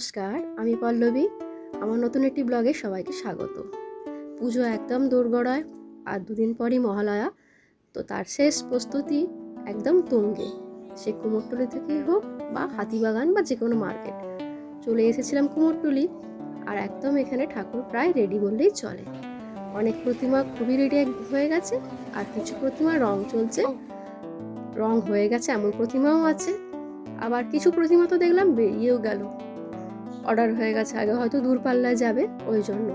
নমস্কার, আমি পল্লবী। আমার নতুন একটি ব্লগে সবাইকে স্বাগত। পুজো একদম দোরগড়ায়, আর দুদিন পরই মহালয়া। তো তার শেষ প্রস্তুতি একদম তুঙ্গে। সে কুমোরটুলি থেকেই হোক বা হাতিবাগান বা যে কোনো মার্কেট। চলে এসেছিলাম কুমোরটুলি, আর একদম এখানে ঠাকুর প্রায় রেডি বললেই চলে। অনেক প্রতিমা খুবই রেডি হয়ে গেছে, আর কিছু প্রতিমা রং চলছে। রং হয়ে গেছে, এমন প্রতিমাও আছে। আবার কিছু প্রতিমা তো দেখলাম বেরিয়েও গেল। অর্ডার হয়ে গেছে, আগে হয়তো দূরপাল্লায় যাবে, ওই জন্য।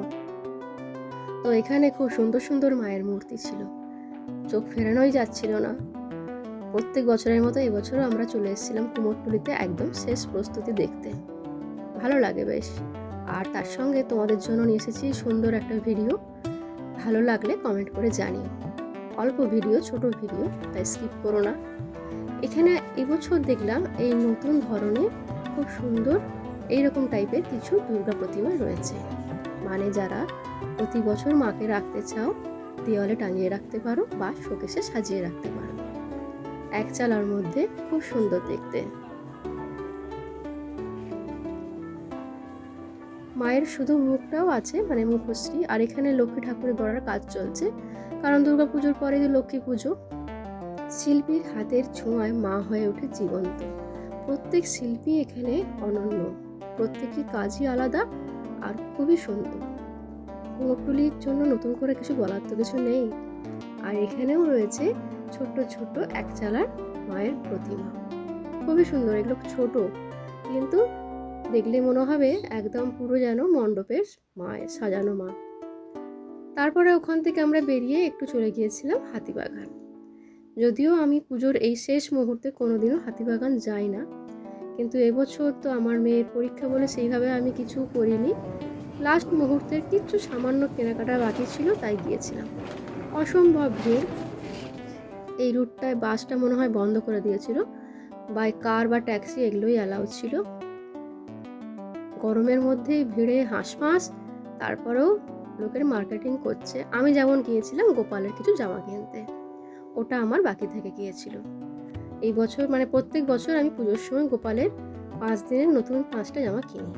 তো এখানে খুব সুন্দর সুন্দর মায়ের মূর্তি ছিল। চোখ ফেরানোই যাচ্ছিল না। প্রত্যেক বছরের মতো এবছরও আমরা চলে এসেছিলাম কুমোরটুলিতে একদম শেষ প্রস্তুতি দেখতে। ভালো লাগে বেশ। আর তার সঙ্গে তোমাদের জন্য নিয়ে এসেছি সুন্দর একটা ভিডিও। ভালো লাগলে কমেন্ট করে জানিও। অল্প ভিডিও, ছোট ভিডিও, তাই স্কিপ করো না। এখানে এবছর দেখলাম এই নতুন ধরনের খুব সুন্দর এইরকম টাইপের কিছু দুর্গা প্রতিমা রয়েছে। মানে যারা প্রতি বছর মাকে রাখতে চাও, দেওয়ালে টাঙিয়ে রাখতে পারো বা শোকেসে সাজিয়ে রাখতে পারো। এক চালার মধ্যে খুব সুন্দর দেখতে। মায়ের শুধু মুখটাও আছে মানে মুখশ্রী, আর এখানে লক্ষ্মী ঠাকুরের গড়ার কাজ চলছে। কারণ দুর্গা পুজোর পরে যে লক্ষ্মী পুজো। শিল্পীর হাতের ছোঁয়ায় মা হয়ে ওঠে জীবন্ত। প্রত্যেক শিল্পী এখানে অনন্য। প্রত্যেকের কাজই আলাদা আর খুবই সুন্দর। কুমোরটুলির জন্য নতুন করে কিছু বলার তো কিছু নেই। আর এখানেও রয়েছে ছোট্ট ছোট্ট একচালার মায়ের প্রতিমা। খুবই সুন্দর, এগুলো ছোট, কিন্তু দেখলে মনে হবে একদম পুরো যেন মণ্ডপের মায়ের সাজানো মা। তারপরে ওখান থেকে আমরা বেরিয়ে একটু চলে গিয়েছিলাম হাতিবাগান। যদিও আমি পুজোর এই শেষ মুহূর্তে কোনোদিনও হাতিবাগান যাই না কিন্তু এবছর তো আমার মেয়ের পরীক্ষা বলে সেইভাবে আমি কিছু করিনি। লাস্ট মুহূর্তের কিছু সামান্য কেনাকাটা বাকি ছিল, তাই গিয়েছিলাম। অসম্ভব ভিড়। এই রুটটায় বাসটা মনে হয় বন্ধ করে দিয়েছিল। বাই কার বা ট্যাক্সি এগুলোই অ্যালাউ ছিল। গরমের মধ্যে ভিড়ে হাঁসফাঁস, তারপরেও লোকের মার্কেটিং করছে। আমি যেমন গিয়েছিলাম, গোপালের কিছু জামা কিনতে। ওটা আমার বাকি থেকে গিয়েছিল। এই বছর মানে প্রত্যেক বছর আমি পুজোর সময় গোপালের পাঁচ দিনের নতুন পাঁচটা জামা কিনি।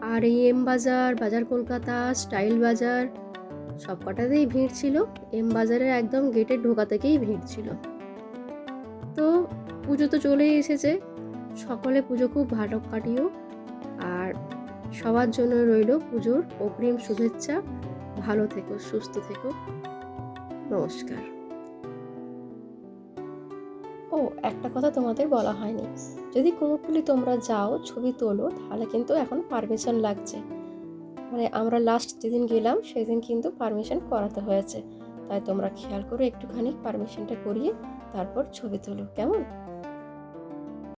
আর এই এম বাজার বাজার কলকাতা, স্টাইল বাজার সব কটাতেই ভিড় ছিল। এম বাজারের একদম গেটের ঢোকা থেকেই ভিড় ছিল। তো পুজো তো চলেই এসেছে। সকলে পুজো খুব ভালো কাটিও। আর সবার জন্য রইল পুজোর অগ্রিম শুভেচ্ছা। ভালো থেকো, সুস্থ থেকো। নমস্কার। ও, একটা কথা তোমাদের বলা হয়নি। যদি কুমোরটুলি তোমরা যাও, ছবি তোলো, তাহলে কিন্তু এখন পারমিশন লাগছে। মানে আমরা লাস্ট যেদিন গেলাম, সেদিন কিন্তু পারমিশন করাতে হয়েছে। তাই তোমরা খেয়াল করে একটুখানি পারমিশনটা করিয়ে তারপর ছবি তোলো, কেমন?